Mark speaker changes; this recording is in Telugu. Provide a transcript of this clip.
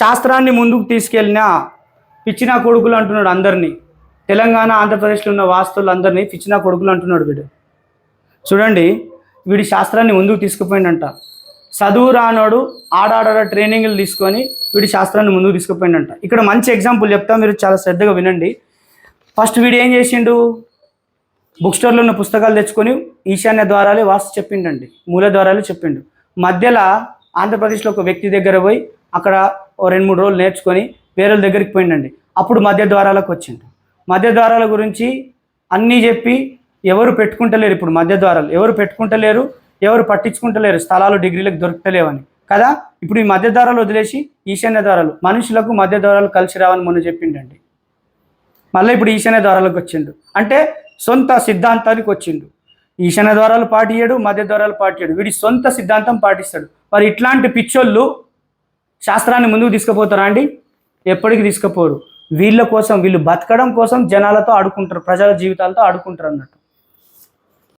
Speaker 1: శాస్త్రాన్ని ముందుకు తీసుకెళ్ళిన పిచ్చిన కొడుకులు అంటున్నాడు అందరినీ. తెలంగాణ ఆంధ్రప్రదేశ్లో ఉన్న వాస్తువులు అందరినీ పిచ్చిన కొడుకులు అంటున్నాడు వీడు. చూడండి వీడి శాస్త్రాన్ని ముందుకు తీసుకుపోయిందంట చదువు రానోడు ఆడాడ ట్రైనింగ్లు తీసుకొని వీడి శాస్త్రాన్ని ముందుకు తీసుకుపోయిందంట ఇక్కడ మంచి ఎగ్జాంపుల్ చెప్తా మీరు చాలా శ్రద్ధగా వినండి. ఫస్ట్ వీడు ఏం చేసిండు? బుక్ స్టోర్లో ఉన్న పుస్తకాలు తెచ్చుకొని ఈశాన్య ద్వారాలే వాస్తు చెప్పిండండి మూల ద్వారాలు చెప్పిండు. మధ్యలో ఆంధ్రప్రదేశ్లో ఒక వ్యక్తి దగ్గర పోయి అక్కడ ఓ రెండు మూడు రోజులు నేర్చుకొని వేరే వాళ్ళ దగ్గరికి పోయిండండి. అప్పుడు మధ్య ద్వారాలకు వచ్చిండు. మధ్య ద్వారాల గురించి అన్నీ చెప్పి ఎవరు పెట్టుకుంటలేరు ఇప్పుడు మధ్య ద్వారాలు. ఎవరు పెట్టుకుంటలేరు ఎవరు పట్టించుకుంటలేరు స్థలాలు డిగ్రీలకు దొరకలేవని కదా? ఇప్పుడు ఈ మధ్య ద్వారాలు వదిలేసి ఈశాన్య ద్వారాలు. మనుషులకు మధ్య ద్వారాలు కలిసి రావని మొన్న చెప్పిండండి. మళ్ళీ ఇప్పుడు ఈశాన్య ద్వారాలకు వచ్చిండు. అంటే సొంత సిద్ధాంతానికి వచ్చిండు. ఈశాన్య ద్వారాలు పాటియడు మధ్య ద్వారాలు పాటియడు వీడి సొంత సిద్ధాంతం పాటిస్తాడు. మరి ఇట్లాంటి పిచ్చోళ్ళు శాస్త్రాన్ని ముందుకు తీసుకుపోతారా అండి? ఎప్పటికీ తీసుకుపోరు. వీళ్ళ కోసం వీళ్ళు బతకడం కోసం జనాలతో ఆడుకుంటారు ప్రజల జీవితాలతో ఆడుకుంటారు అన్నట్టు.